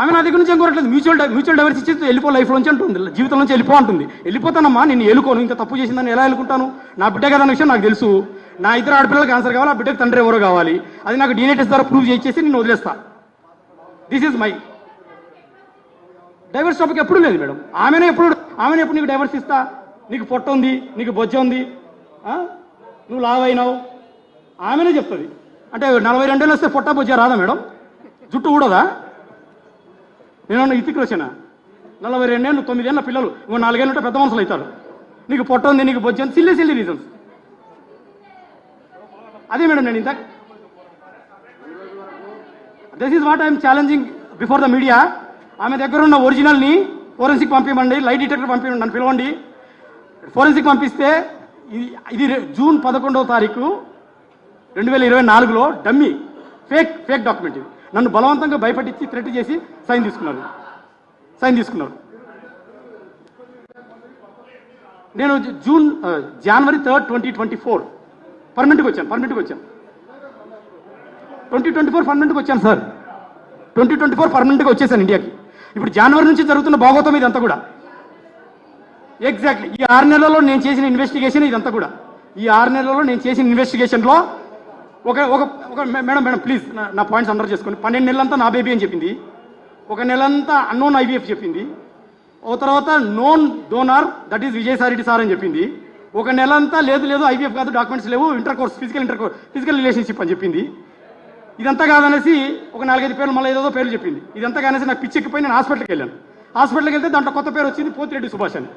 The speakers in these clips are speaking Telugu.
ఆమె నా దగ్గర నుంచి ఏం మ్యూచువల్ మ్యూచువల్ డైవర్స్ ఇచ్చి వెళ్ళిపో లైఫ్ నుంచి అంటుంది. జీవితం నుంచి వెళ్ళిపో అంటుంది. వెళ్ళిపోతానమ్మా నేను ఎలుకోను ఇంకా తప్పు చేసిందని ఎలా ఎలుకుంటాను నా బిడ్డ కదా అన్న విషయం నాకు తెలుసు. నా ఇద్దరు ఆడపిల్లలకి ఆన్సర్ కావాలి ఆ బిడ్డకి తండ్రి ఎవరో కావాలి. అది నాకు డీనేటెస్ ద్వారా ప్రూవ్ చేసేసి నేను వదిలేస్తా. This is my divorce topic ఎప్పుడు లేదు మేడం. ఆమెనే ఎప్పుడు ఆమెనే ఎప్పుడు నీకు డైవర్స్ ఇస్తా? నీకు పొట్ట ఉంది నీకు బొజ్జ ఉంది నువ్వు లావ్ అయినావు. ఆమెనే చెప్తుంది. అంటే నలభై రెండేళ్ళు వస్తే పొట్ట బొజ్జ రాదా మేడం? జుట్టు కూడదా నేను ఇతికి వచ్చిన నలభై రెండేళ్ళు తొమ్మిదేళ్ళ పిల్లలు ఇంకో నాలుగేళ్ళు ఉంటే పెద్ద మనుషులు అవుతారు. నీకు పొట్ట ఉంది నీకు బొజ్జ ఉంది సిల్లీ సిల్లీ రీజన్స్ అదే మేడం నేను ఇంత this is what I'm challenging before the media ఆమె దగ్గర ఉన్న ఒరిజినల్ని ఫోరెన్సిక్ పంపించండి లైట్ డిటెక్టర్ పంపించండి నన్ను పిలవండి. ఫోరెన్సిక్ పంపిస్తే ఇది ఇది జూన్ పదకొండవ తారీఖు రెండు వేల ఇరవై నాలుగులో డమ్మీ ఫేక్ ఫేక్ డాక్యుమెంట్ ఇది నన్ను బలవంతంగా భయపెట్టించి థ్రెట్ చేసి సైన్ తీసుకున్నారు. సైన్ తీసుకున్నారు. నేను జూన్ జనవరి థర్డ్ ట్వంటీ ట్వంటీ ఫోర్. పర్మనెంట్కి వచ్చాను పర్మనెంట్కి వచ్చాను. ట్వంటీ ట్వంటీ ఫోర్ పర్మనెంట్కి వచ్చాను సార్. ట్వంటీ ట్వంటీ ఫోర్ పర్మనెంట్గా వచ్చేసాను ఇండియాకి. ఇప్పుడు జనవరి నుంచి జరుగుతున్న భాగోతం ఇదంతా కూడా. ఎగ్జాక్ట్లీ ఈ ఆరు నెలల్లో నేను చేసిన ఇన్వెస్టిగేషన్ ఇదంతా కూడా. ఈ ఆరు నెలల్లో నేను చేసిన ఇన్వెస్టిగేషన్లో ఒక ఒక ఒక మేడం మేడం ప్లీజ్ నా పాయింట్స్ అండర్ చేసుకోండి పన్నెండు నెలలంతా నా బేబీ అని చెప్పింది. ఒక నెలంతా అన్నోన్ ఐవీఎఫ్ చెప్పింది. ఓ తర్వాత known donor that is Vijayasai Reddy sir అని చెప్పింది. ఒక నెలంతా లేదు లేదు ఐవీఎఫ్ కాదు డాక్యుమెంట్స్ లేవు intercourse physical intercourse physical relationship అని చెప్పింది. ఇదంతా కాదనేసి ఒక నాలుగైదు పేర్లు మళ్ళీ ఏదో పేర్లు చెప్పింది. ఇదంతా కాదనేసి నాకు పిచ్చెక్కిపోయి నేను హాస్పిటల్కి వెళ్ళాను. హాస్పిటల్కి వెళ్తే దాంట్లో కొత్త పేరు వచ్చింది పోతిరెడ్డి సుభాష్ అని.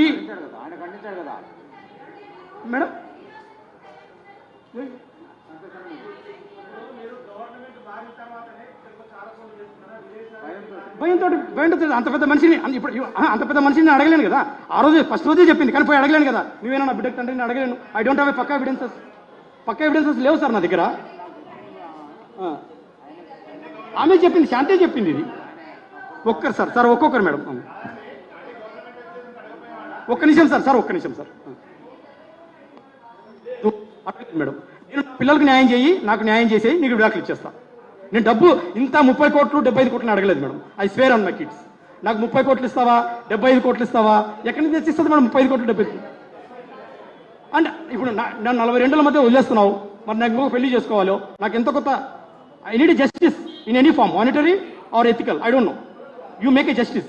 ఈ మేడం? భయంతో భయంతో అంత పెద్ద మనిషిని అంత- ఇప్పుడు అంత పెద్ద మనిషిని నేను అడగలేను కదా. ఆ రోజు ఫస్ట్ రోజే చెప్పింది కానీ పోయి అడగలేను కదా. నువ్వేనా నా బిడ్డకి తండ్రిని అడగలేను? ఐ డోంట్ హ్యావ్ ఏ పక్క ఎవిడెన్సెస్ పక్క ఎవిడెన్సెస్ లేవు సార్ నా దగ్గర. ఆమె చెప్పింది శాంతే చెప్పింది ఇది. ఒక్కరు సార్ సార్ ఒక్కొక్కరు మేడం. ఒక్క నిమిషం సార్ సార్ ఒక్క నిమిషం సార్. మేడం. నేను పిల్లలకు న్యాయం చేయి నాకు న్యాయం చేసేయి నీకు విడాకులు ఇచ్చేస్తా. నేను డబ్బు ఇంత ముప్పై కోట్లు డెబ్బై ఐదు కోట్లు అడగలేదు madam. I swear on my kids నాకు ముప్పై కోట్లు ఇస్తావా? డెబ్బై ఐదు కోట్లు ఇస్తావా? ఎక్కడి నుంచి తెచ్చిస్తుంది మేడం ముప్పై ఐదు కోట్లు డెబ్బై ఐదు ఇప్పుడు నన్ను నలభై రెండుల మధ్య వదిలేస్తున్నావు. మరి నాకు ఇంకొక పెళ్ళి చేసుకోవాలో? నాకు ఎంత కొత్త? I need justice in any form monetary or ethical I don't know you make a justice